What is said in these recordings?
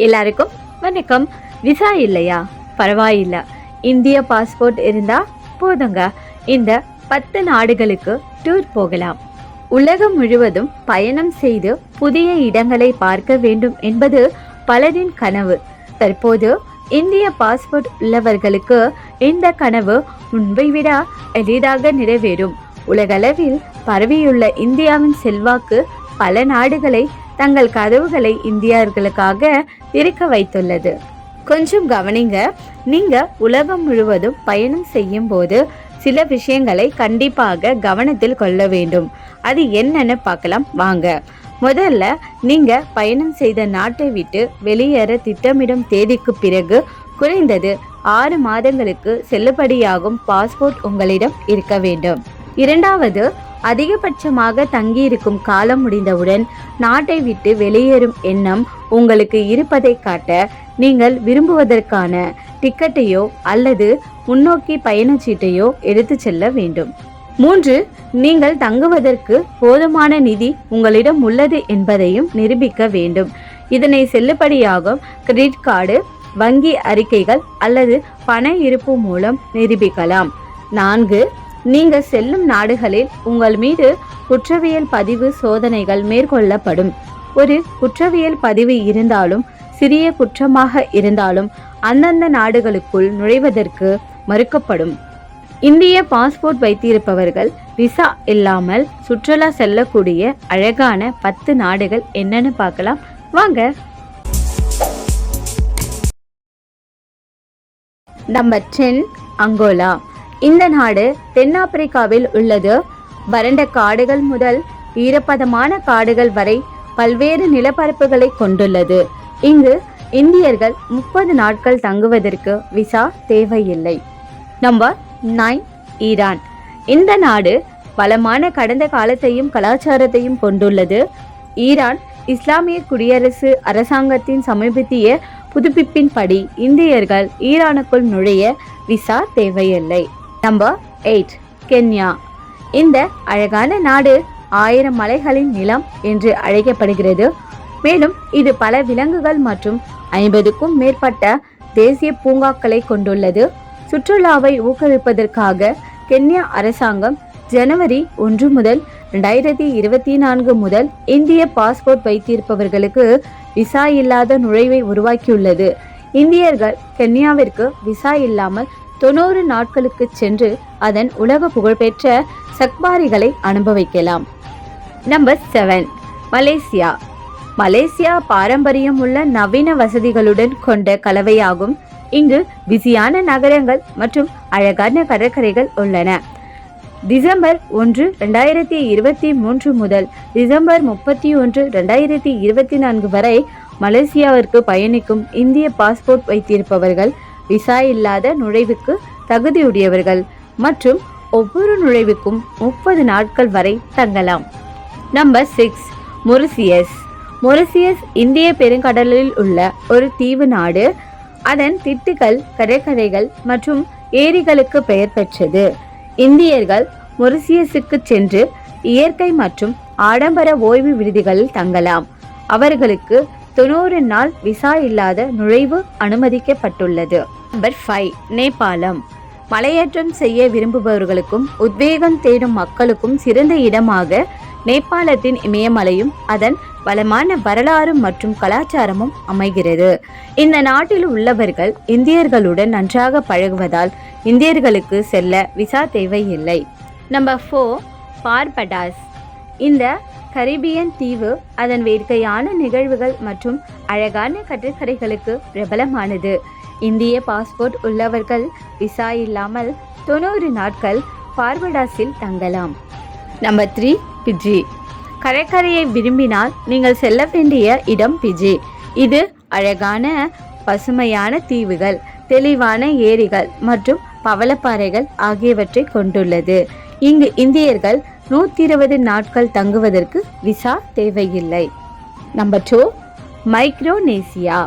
எல்லாருக்கும் வணக்கம். விசா இல்லையா? பரவாயில்ல. இந்திய பாஸ்போர்ட் இருந்தா போதுங்க. இந்த பத்து நாடுகளுக்கு டூர் போகலாம். உலகம் முழுவதும் பயணம் செய்து புதிய இடங்களை பார்க்க வேண்டும் என்பது பலரின் கனவு. தற்போது இந்திய பாஸ்போர்ட் உள்ளவர்களுக்கு இந்த கனவு முன்பை விட எளிதாக நிறைவேறும். உலகளவில் பரவியுள்ள இந்தியாவின் செல்வாக்கு பல நாடுகளை தங்கள் கதவுகளை இந்தியர்களுக்காக திறக்க வைத்துள்ளது. கொஞ்சம் கவனிங்க நீங்க உலகம் முழுவதும் பயணம் செய்யும் போது சில விஷயங்களை கண்டிப்பாக கவனத்தில் கொள்ள வேண்டும். அது என்னன்னு பார்க்கலாம் வாங்க. முதல்ல நீங்க பயணம் செய்த நாட்டை விட்டு வெளியேற திட்டமிடும் தேதிக்கு பிறகு குறைந்தது ஆறு மாதங்களுக்கு செல்லுபடியாகும் பாஸ்போர்ட் உங்களிடம் இருக்க வேண்டும். இரண்டாவது அதிகபட்சமாக தங்கியிருக்கும் காலம் முடிந்தவுடன் நாட்டை விட்டு வெளியேறும் எண்ணம் உங்களுக்கு இருப்பதை காட்ட நீங்கள் விரும்புவதற்கான டிக்கெட்டையோ அல்லது முன்னோக்கி பயணச்சீட்டையோ எடுத்து செல்ல வேண்டும். மூன்று நீங்கள் தங்குவதற்கு போதுமான நிதி உங்களிடம் உள்ளது என்பதையும் நிரூபிக்க வேண்டும். இதனை செல்லுபடியாகும் கிரெடிட் கார்டு வங்கி அறிக்கைகள் அல்லது பண இருப்பு மூலம் நிரூபிக்கலாம். நான்கு நீங்கள் செல்லும் நாடுகளில் உங்கள் மீது குற்றவியல் பதிவு சோதனைகள் மேற்கொள்ளப்படும். ஒரு குற்றவியல் பதிவு இருந்தாலும் சிறிய குற்றமாக இருந்தாலும் அந்தந்த நாடுகளுக்குள் நுழைவதற்கு மறுக்கப்படும். இந்திய பாஸ்போர்ட் வைத்திருப்பவர்கள் விசா இல்லாமல் சுற்றுலா செல்லக்கூடிய அழகான பத்து நாடுகள் என்னன்னு பார்க்கலாம். வாங்க. Number ten Angola. இந்த நாடு தென்னாப்பிரிக்காவில் உள்ளது. வறண்ட காடுகள் முதல் ஈரப்பதமான காடுகள் வரை பல்வேறு நிலப்பரப்புகளை கொண்டுள்ளது. இங்கு இந்தியர்கள் முப்பது நாட்கள் தங்குவதற்கு விசா தேவையில்லை. Number nine Iran. இந்த நாடு பலமான கடந்த காலத்தையும் கலாச்சாரத்தையும் கொண்டுள்ளது. ஈரான் இஸ்லாமிய குடியரசு அரசாங்கத்தின் சமீபத்திய புதுப்பிப்பின்படி இந்தியர்கள் ஈரானுக்குள் நுழைய விசா தேவையில்லை. நம்பர் எயிட் கென்யா இந்த அழகான நாடு ஆயிரம் மலைகளின் நிலம் என்று அழைக்கப்படுகிறது. மேலும் இது பல விலங்குகள் மற்றும் ஐம்பதுக்கும் மேற்பட்ட தேசிய பூங்காக்களை கொண்டுள்ளது. சுற்றுலாவை ஊக்குவிப்பதற்காக கென்யா அரசாங்கம் ஜனவரி ஒன்று முதல் ரெண்டாயிரத்தி இருபத்தி நான்கு முதல் இந்திய பாஸ்போர்ட் வைத்திருப்பவர்களுக்கு விசா இல்லாத நுழைவை உருவாக்கியுள்ளது. இந்தியர்கள் கென்யாவிற்கு விசா இல்லாமல் தொண்ணூறு நாட்களுக்கு சென்று அதன் உலக புகழ்பெற்ற சக்பாரிகளை அனுபவிக்கலாம். Number seven Malaysia. மலேசியா பாரம்பரியம் உள்ள நவீன வசதிகளுடன் கொண்ட கலவையாகும். இங்கு பிஸியான நகரங்கள் மற்றும் அழகான கடற்கரைகள் உள்ளன. டிசம்பர் ஒன்று ரெண்டாயிரத்தி இருபத்தி மூன்று முதல் டிசம்பர் முப்பத்தி ஒன்று ரெண்டாயிரத்தி இருபத்தி நான்கு வரை மலேசியாவிற்கு பயணிக்கும் இந்திய பாஸ்போர்ட் வைத்திருப்பவர்கள் விசா இல்லாத நுழைவுக்கு தகுதியுடையவர்கள் மற்றும் ஒவ்வொரு நுழைவுக்கும் முப்பது நாட்கள் வரை தங்கலாம். நம்பர் சிக்ஸ் மொரிசியஸ் மொரிசியஸ் இந்திய பெருங்கடலில் உள்ள ஒரு தீவு நாடு. அதன் திட்டுகள் கடற்கரைகள் மற்றும் ஏரிகளுக்கு பெயர் பெற்றது. இந்தியர்கள் மொரிசியஸுக்கு சென்று இயற்கை மற்றும் ஆடம்பர ஓய்வு விடுதிகளில் தங்கலாம். அவர்களுக்கு தொண்ணூறு நாள் விசா இல்லாத நுழைவு அனுமதிக்கப்பட்டுள்ளது. நம்பர் ஃபைவ் நேபாளம். மலையேற்றம் செய்ய விரும்புபவர்களுக்கும் உத்வேகம் தேடும் மக்களுக்கும் சிறந்த இடமாக நேபாளத்தின் இமயமலையும் அதன் வளமான வரலாறு மற்றும் கலாச்சாரமும் அமைகிறது. இந்த நாட்டில் உள்ளவர்கள் இந்தியர்களுடன் நன்றாக பழகுவதால் இந்தியர்களுக்கு செல்ல விசா தேவையில்லை. Number four Barbados. இந்த கரிபியன் தீவு அதன் வேடிக்கையான நிகழ்வுகள் மற்றும் அழகான கடற்கரைகளுக்கு பிரபலமானது. இந்திய பாஸ்போர்ட் உள்ளவர்கள் விசா இல்லாமல் தொண்ணூறு நாட்கள் பார்படாஸில் தங்கலாம். நம்பர் த்ரீ பிஜி கடற்கரையை விரும்பினால் நீங்கள் செல்ல வேண்டிய இடம் பிஜி இது அழகான பசுமையான தீவுகள் தெளிவான ஏரிகள் மற்றும் பவளப்பாறைகள் ஆகியவற்றை கொண்டுள்ளது. இங்கு இந்தியர்கள் நூற்றி இருபது நாட்கள் தங்குவதற்கு விசா தேவையில்லை. நம்பர் டூ மைக்ரோனேசியா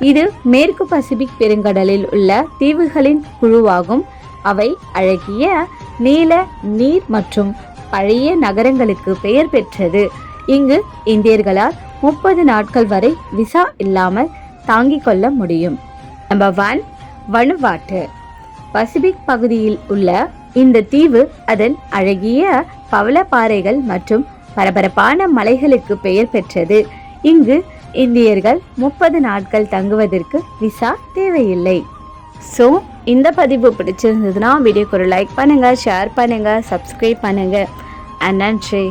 இது மேற்கு பசிபிக் பெருங்கடலில் உள்ள தீவுகளின் குழுவாகும். அவை அழகிய நீல நீர் மற்றும் பழைய நகரங்களுக்கு பெயர் பெற்றது. இங்கு இந்தியர்களால் முப்பது நாட்கள் வரை விசா இல்லாமல் தாங்கிக் கொள்ள முடியும். நம்பர் ஒன் வனுவாட்டு பசிபிக் பகுதியில் உள்ள இந்த தீவு அதன் அழகிய பவளப்பாறைகள் மற்றும் பரபரப்பான மலைகளுக்கு பெயர் பெற்றது. இங்கு இந்தியர்கள் முப்பது நாட்கள் தங்குவதற்கு விசா தேவையில்லை. ஸோ இந்த பதிவு பிடிச்சிருந்ததுன்னா வீடியோக்கு ஒரு லைக் பண்ணுங்கள் ஷேர் பண்ணுங்கள் சப்ஸ்கிரைப் பண்ணுங்கள் அண்ட் நன்றி.